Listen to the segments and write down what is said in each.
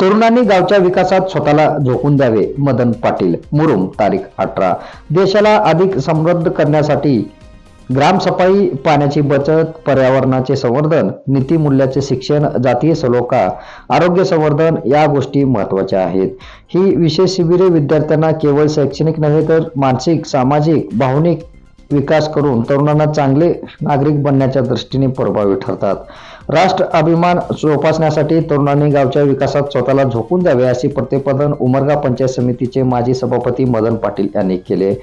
तरुणांनी गावच्या विकासात स्वतःला झोकून द्यावे. मदन पाटील मुरुम तारीख अठरा. देशाला अधिक समृद्ध करण्यासाठी ग्रामसफाई पाण्याची बचत पर्यावरणाचे संवर्धन नीतिमूल्याचे शिक्षण जातीय सलोखा आरोग्य संवर्धन या गोष्टी महत्त्वाच्या आहेत. ही विशेष शिबिरे विद्यार्थ्यांना केवळ शैक्षणिक नव्हे तर मानसिक सामाजिक भावनिक विकास करून तरुणांना चांगले नागरिक बनण्याच्या दृष्टीने प्रभावी ठरतात. राष्ट्र अभिमान जोपासण्यासाठी तरुणांनी गावच्या विकासात स्वतःला झोकून द्यावे असे प्रतिपादन उमरगा पंचायत समितीचे माजी सभापती मदन पाटील यांनी केले.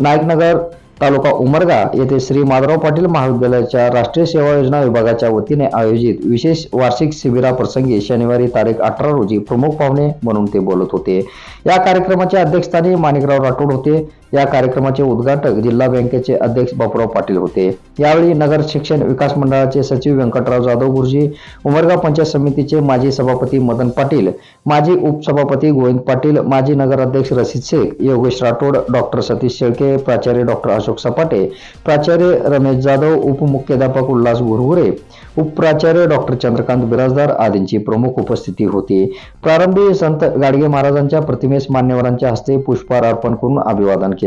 नायकनगर तालुका उमरगा येथे श्री माधवराव पाटील महाविद्यालयाच्या राष्ट्रीय सेवा योजना विभागाच्या वतीने आयोजित विशेष वार्षिक शिबिराप्रसंगी शनिवारी तारीख अठरा रोजी प्रमुख पाहुणे म्हणून ते बोलत होते. या कार्यक्रमाच्या अध्यक्षस्थानी माणिकराव राठोड होते. या कार्यक्रमाचे उद्घाटक जिल्हा बँकेचे अध्यक्ष बापूराव पाटील होते. यावेळी नगर शिक्षण विकास मंडळाचे सचिव व्यंकटराव जाधव गुरुजी उमरगा पंचायत समितीचे माजी सभापती मदन पाटील माजी उपसभापती गोविंद पाटील माजी नगराध्यक्ष रसिद शेख योगेश राठोड डॉक्टर सतीश शेळके प्राचार्य डॉक्टर अशोक सपाटे प्राचार्य रमेश जाधव उपमुख्याध्यापक उल्हास गुरगुरे उपप्राचार्य डॉक्टर चंद्रकांत बिराजदार आदींची प्रमुख उपस्थिती होती. प्रारंभी संत गाडगे महाराजांच्या प्रतिमेस मान्यवरांच्या हस्ते पुष्पहार अर्पण करून अभिवादन केले.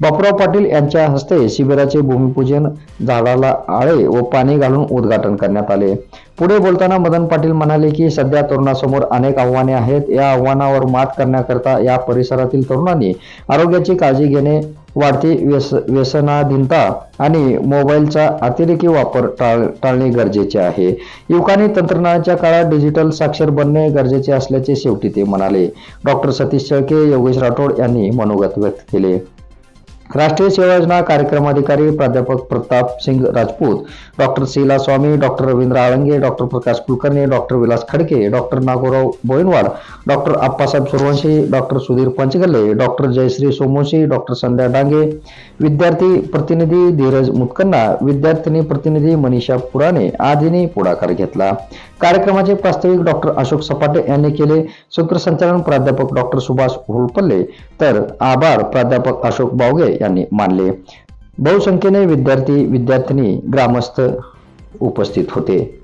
बापूराव पाटील यांच्या हस्ते शिबिराचे भूमिपूजन झाडाला आळे व पाणी घालून उद्घाटन करण्यात आले. पुढे बोलताना मदन पाटील म्हणाले की सध्या तरुणासमोर अनेक आव्हाने आहेत. या आव्हानावर मात करण्याकरता या परिसरातील तरुणांनी आरोग्याची काळजी घेणे वाढती व्यस व्यसनाधीनता आणि मोबाईलचा अतिरेकी वापर टाळ टाळणे गरजेचे आहे. युवकांनी तंत्रज्ञानाच्या काळात डिजिटल साक्षर बनणे गरजेचे असल्याचे शेवटी ते म्हणाले. डॉक्टर सतीश शेळके योगेश राठोड यांनी मनोगत व्यक्त केले. राष्ट्रीय सेवा योजना कार्यक्रमाधिकारी प्राध्यापक Pratap Singh Rajput doctor Sheela Swami doctor Ravindra Alange doctor Prakash Kulkarni doctor Vilas Khadke doctor Nagorao Boinwad doctor Appasaheb Survanshi doctor Sudhir Panchgalle doctor Jayashree Somvanshi doctor Sandhya Dange विद्यार्थी प्रतिनिधी धीरज मुतकन्ना विद्यार्थिनी प्रतिनिधी मनीषा पुराणे आदींनी पुढाकार घेतला. कार्यक्रमाचे प्रास्ताविक डॉक्टर अशोक सपाटे यांनी केले. सूत्रसंचालन प्राध्यापक डॉक्टर सुभाष हुळपल्ले. तर आभार प्राध्यापक अशोक बावगे. यांनी मानले. बहुसंख्येने विद्यार्थी विद्यार्थिनी ग्रामस्थ उपस्थित होते.